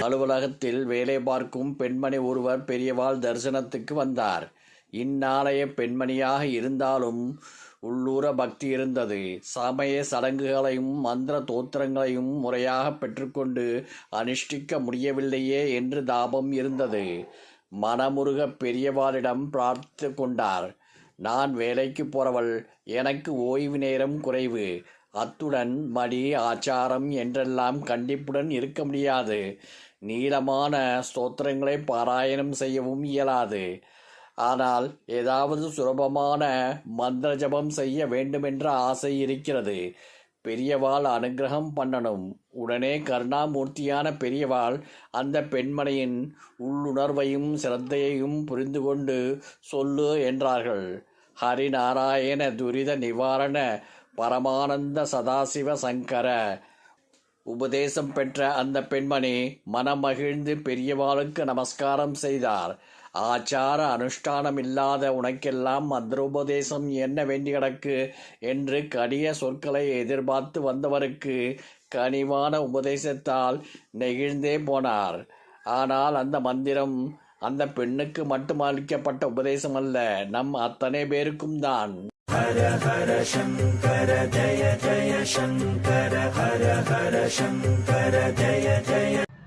அலுவலகத்தில் வேலை பார்க்கும் பெண்மணி ஒருவர் பெரியவாள் தரிசனத்துக்கு வந்தார். இந்நாளைய பெண்மணியாக இருந்தாலும் உள்ளூர பக்தி இருந்தது. சமய சடங்குகளையும் மந்திர தோத்திரங்களையும் முறையாக பெற்றுக்கொண்டு அனுஷ்டிக்க முடியவில்லையே என்று தாபம் இருந்தது. மனமுருக பெரியவாளிடம் பிரார்த்தித்து கொண்டார். நான் வேலைக்கு போறவள் எனக்கு ஓய்வு நேரம் குறைவு. அத்துடன் மடி ஆச்சாரம் என்றெல்லாம் கண்டிப்புடன் இருக்க முடியாது. நீளமான ஸ்தோத்திரங்களை பாராயணம் செய்யவும் இயலாது. ஆனால் ஏதாவது சுலபமான மந்திர ஜபம் செய்ய வேண்டுமென்ற ஆசை இருக்கிறது. பெரியவாள் அனுகிரகம் பண்ணணும். உடனே கருணாமூர்த்தியான பெரியவாள் அந்த பெண்மணியின் உள்ளுணர்வையும் சிரத்தையையும் புரிந்து கொண்டு சொல்லு என்றார்கள். ஹரிநாராயண துரித நிவாரண பரமானந்த சதாசிவ சங்கர உபதேசம் பெற்ற அந்த பெண்மணி மனமகிழ்ந்து பெரியவாளுக்கு நமஸ்காரம் செய்தார். ஆச்சார அனுஷ்டானம் இல்லாத உனக்கெல்லாம் மந்திரோபதேசம் என்ன வேண்டி கிடக்கு என்று கடிய சொற்களை எதிர்பார்த்து வந்தவருக்கு கனிவான உபதேசத்தால் நெகிழ்ந்தே போனார். ஆனால் அந்த மந்திரம் அந்த பெண்ணுக்கு மட்டும் அளிக்கப்பட்ட உபதேசம் அல்ல நம் அத்தனை பேருக்கும் தான். ஜய ஜய சங்கர ஹர ஹர சங்கர ஜய ஜய